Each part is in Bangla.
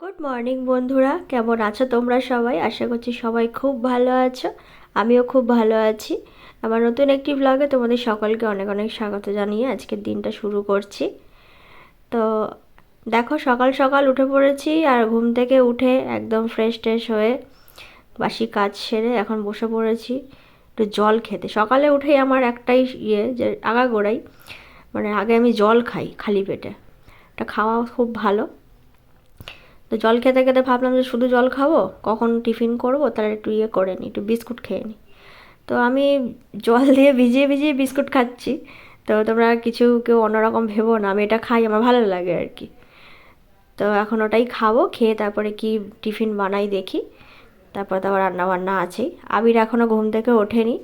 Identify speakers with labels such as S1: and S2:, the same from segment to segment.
S1: গুড মর্নিং বন্ধুরা। কেমন আছো তোমরা সবাই? আশা করছি সবাই খুব ভালো আছো। আমিও খুব ভালো আছি। আমার নতুন একটি ব্লগে তোমাদের সকলকে অনেক অনেক স্বাগত জানিয়ে আজকের দিনটা শুরু করছি। তো দেখো, সকাল সকাল উঠে পড়েছি আর ঘুম থেকে উঠে একদম ফ্রেশ ট্রেশ হয়ে বাসি কাজ সেরে এখন বসে পড়েছি। একটু জল খেতে। সকালে উঠেই আমার একটাই ইয়ে যে আগাগোড়াই মানে আগে আমি জল খাই খালি পেটে। এটা খাওয়া খুব ভালো। তো জল খেতে খেতে ভাবলাম যে শুধু জল খাব, কখন টিফিন করব তাহলে একটু ইয়ে করে নিই একটু বিস্কুট খেয়ে নিই তো আমি জল দিয়ে ভিজিয়ে ভিজিয়ে বিস্কুট খাচ্ছি। তো তোমরা কিছু কেউ অন্যরকম ভেবো না, আমি এটা খাই, আমার ভালো লাগে আর কি। তো এখন ওটাই খাব, খেয়ে তারপরে কি টিফিন বানাই দেখি। তারপর তো আবার রান্না বান্না আছেই। আবির এখনও ঘুম থেকে ওঠেনি,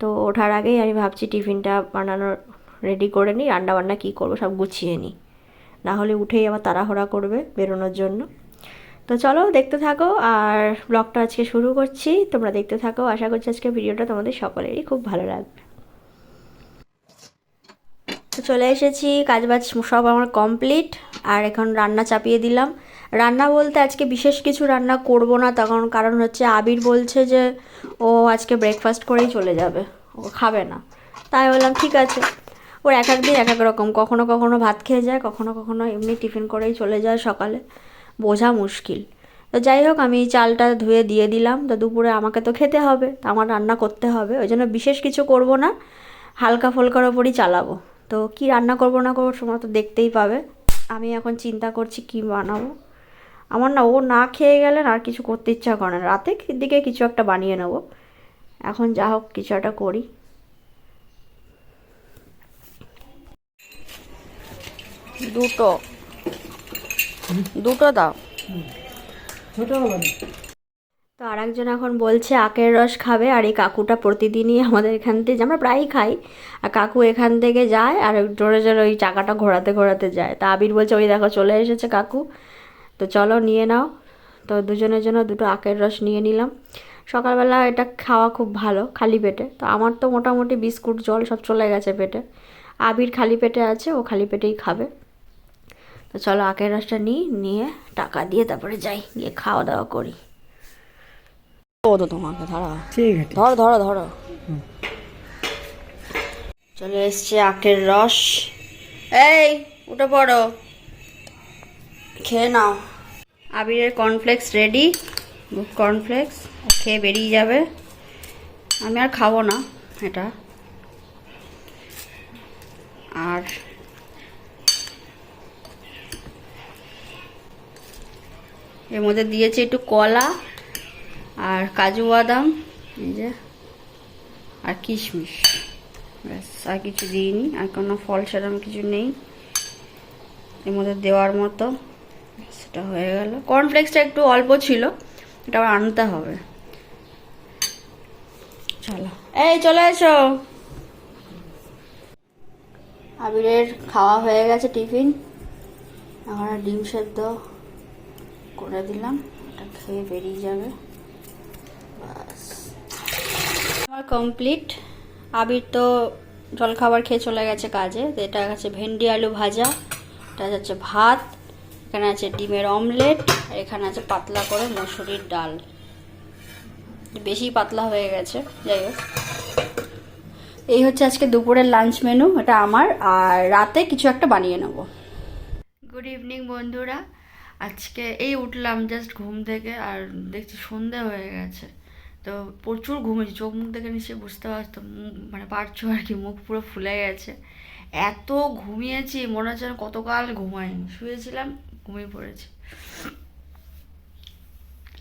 S1: তো ওঠার আগেই আমি ভাবছি টিফিনটা বানানোর রেডি করে নিই রান্নাবান্না কী করব সব গুছিয়ে নিই না হলে উঠেই আবার তাড়াহুড়া করবে বেরোনোর জন্য। তো চলো দেখতে থাকো আর ব্লগটা আজকে শুরু করছি। তোমরা দেখতে থাকো। আশা করছি আজকে ভিডিওটা তোমাদের সকলেরই খুব ভালো লাগবে। তো চলে এসেছি, কাজবাজ সব আমার কমপ্লিট আর এখন রান্না চাপিয়ে দিলাম। রান্না বলতে আজকে বিশেষ কিছু রান্না করব না তখন কারণ হচ্ছে আবির বলছে যে ও আজকে ব্রেকফাস্ট করেই চলে যাবে। ও খাবে না। তাই বললাম, ঠিক আছে। ওর এক এক দিন এক এক রকম। কখনো কখনো ভাত খেয়ে যায়, কখনো কখনো এমনি টিফিন করেই চলে যায় সকালে। বোঝা মুশকিল। তো যাই হোক, আমি চালটা ধুয়ে দিয়ে দিলাম। তো দুপুরে আমাকে তো খেতে হবে আমার রান্না করতে হবে। ওই জন্য বিশেষ কিছু করব না, হালকা ফুলকার ওপরই চালাবো। তো কি রান্না করব না করব তোমরা তো দেখতেই পাবে। আমি এখন চিন্তা করছি কি বানাবো। আমার না, ও না খেয়ে গেলে আর কিছু করতে ইচ্ছা করে না। রাতে দিকে কিছু একটা বানিয়ে নেব। এখন যা হোক কিছু একটা করি। দুটো। দুটো দাও। তো আর একজন এখন বলছে, আখের রস খাবে আর এই কাকুটা প্রতিদিনই আমাদের এখান থেকে আমরা প্রায়ই খাই। আর কাকু এখান থেকে যায় আর জোরে জোরে ওই চাকাটা ঘোরাতে ঘোরাতে যায়। তা আবির বলছে, ওই দেখো, চলে এসেছে কাকু। তো চলো, নিয়ে নাও। তো দুজনের জন্য দুটো আখের রস নিয়ে নিলাম। সকালবেলা এটা খাওয়া খুব ভালো, খালি পেটে। তো আমার তো মোটামুটি বিস্কুট, জল সব চলে গেছে পেটে। আবির খালি পেটে আছে, ও খালি পেটেই খাবে। তো চলো আখের রসটা নিই নিয়ে টাকা দিয়ে তারপরে যাই গিয়ে খাওয়া দাওয়া করি। ও তো তোমাকে ধরো।
S2: ঠিক আছে।
S1: ধরো ধরো ধরো। চলে এসছে আখের রস। এই উঠে পড়ো। খেয়ে নাও। আবিরের কর্নফ্লেক্স রেডি কর্নফ্লেক্স খেয়ে বেরিয়ে যাবে। আমি আর খাব না এটা। আর এর মধ্যে দিয়েছি একটু কলা আর কাজু বাদাম, এই যে, আর কিশমিশ। ব্যাস, আর কিছু দিইনি, আর কোনো ফল সেরকম কিছু নেই। এর মধ্যে দেওয়ার মতো সেটা হয়ে গেল। কর্নফ্লেক্সটা একটু অল্প ছিল, এটা আবার আনতে হবে। চলো। এই, চলে এসো। আবিরের খাওয়া হয়ে গেছে টিফিন। এখন ডিম সেদ্ধ করে দিলাম এটা খেয়ে বেরিয়ে যাবে। আমার কমপ্লিট আবির তো জলখাবার খেয়ে চলে গেছে কাজে। তো এটা আছে ভেন্ডি আলু ভাজা, এটা হচ্ছে ভাত, এখানে আছে ডিমের অমলেট আর এখানে আছে পাতলা করে মসুরির ডাল। বেশি পাতলা হয়ে গেছে, যাই হোক। এই হচ্ছে আজকে দুপুরের লাঞ্চ মেনু এটা আমার, আর রাতে কিছু একটা বানিয়ে নেব। গুড ইভিনিং বন্ধুরা। আজকে এই উঠলাম জাস্ট ঘুম থেকে আর দেখছি সন্ধে হয়ে গেছে। তো প্রচুর ঘুমিয়েছি, চোখ মুখ দেখে নিশ্চয়ই বুঝতে পারতো মানে পারছ আর কি, মুখ পুরো ফুলে গেছে। এত ঘুমিয়েছি, মনে হচ্ছে কতকাল ঘুমাইনি, শুয়েছিলাম, ঘুমিয়ে পড়েছি।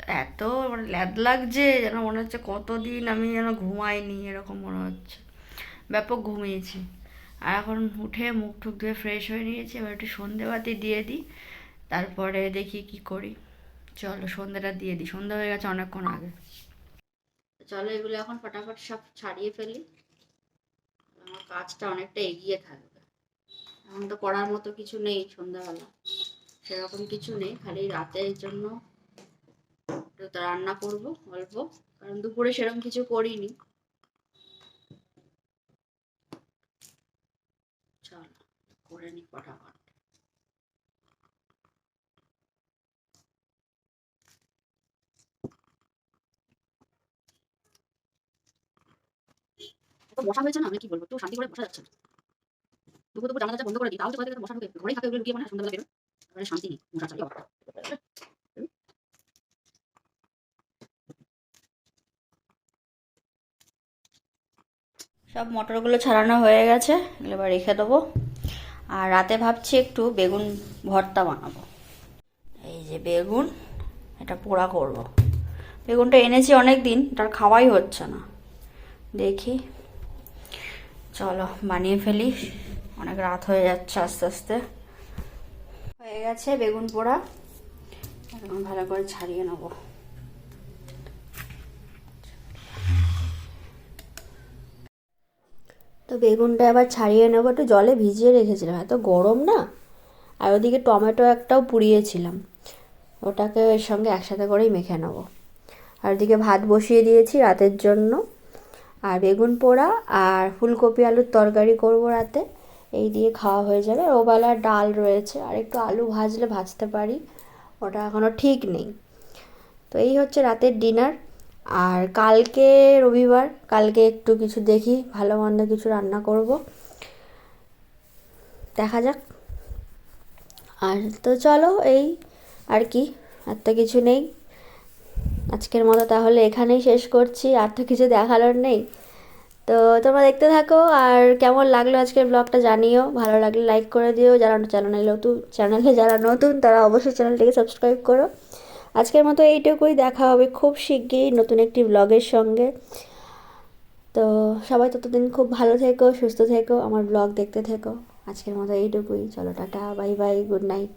S1: এত মানে ল্যাদ লাগছে, যেন মনে হচ্ছে কতদিন আমি যেন ঘুমাইনি, এরকম মনে হচ্ছে। ব্যাপক ঘুমিয়েছি। আর এখন উঠে মুখ টুক ধুয়ে ফ্রেশ হয়ে নিয়েছি, এবার একটু সন্ধেবাতি দিয়ে দিই। তারপরে দেখি কি করি। চলো, সন্ধ্যাটা দিয়ে দিই। সন্ধ্যা হয়ে গেছে অনেকক্ষণ আগে। চলো, এগুলো এখন ফটাফট সব ছাড়িয়ে ফেলি। আমার কাজটা অনেকটা এগিয়ে থাকবে। এখন তো করার মতো কিছু নেই সন্ধ্যাবেলা। সেরকম কিছু নেই, খালি রাতের জন্য রান্না করব, অল্প। কারণ দুপুরে সেরকম কিছু করিনি। চলো, করে নি ফটাফট।
S2: বসা হয়েছে না? আমি কি বলব? একটু শান্তি করে বসা যাচ্ছে দুপুর দুপুর বন্ধ করে দিই ঢুকে ঘরেই থাকে লুকিয়ে মানে সন্ধ্যাবেলা শান্তি নেই, মশা
S3: সব মটরগুলো ছাড়ানো হয়ে গেছে, এগুলো এবার রেখে দেবো। আর রাতে ভাবছি একটু বেগুন ভর্তা বানাবো। এই যে বেগুন, এটা পোড়া করব। বেগুনটা এনেছি অনেক দিন তার খাওয়াই হচ্ছে না। দেখি। চলো, বানিয়ে ফেলি। অনেক রাত হয়ে যাচ্ছে আস্তে আস্তে। হয়ে গেছে বেগুন পোড়া। এখন ভালো করে ছাড়িয়ে নেব।
S1: তো বেগুনটা এবার ছাড়িয়ে নেব, একটু জলে ভিজিয়ে রেখেছিলাম। এত গরম না? আর ওদিকে টমেটো একটাও পুড়িয়েছিলাম। ওটাকে এর সঙ্গে একসাথে করেই মেখে নেব। আর ওদিকে ভাত বসিয়ে দিয়েছি রাতের জন্য। আর বেগুন পোড়া আর ফুলকপি আলুর তরকারি করব রাতে। এই দিয়ে খাওয়া হয়ে যাবে। ওবেলা ডাল রয়েছে। আর একটু আলু ভাজলে ভাজতে পারি। ওটা এখনও ঠিক নেই। তো এই হচ্ছে রাতের ডিনার। আর কালকে রবিবার, কালকে একটু কিছু দেখি, ভালো মন্দ কিছু রান্না করব। দেখা যাক। আর তো চলো, এই আর কি, আর তো কিছু নেই। আজকের মতো তাহলে এখানেই শেষ করছি। আর তো কিছু দেখানোর নেই। তো তোমরা দেখতে থাকো। আর কেমন লাগল আজকের ব্লগটা জানিও। ভালো লাগলে লাইক করে দিও। যারা চ্যানেলে নতুন চ্যানেলে যারা নতুন, তারা অবশ্যই চ্যানেলটিকে সাবস্ক্রাইব করো। আজকের মতো এইটুকুই। দেখা হবে খুব শিগগিরই নতুন একটি ব্লগের সঙ্গে। তো সবাই ততদিন খুব ভালো থেকো, সুস্থ থেকো। আমার ব্লগ দেখতে থেকো। আজকের মতো এইটুকুই। চলো tata. Bye bye. Good night.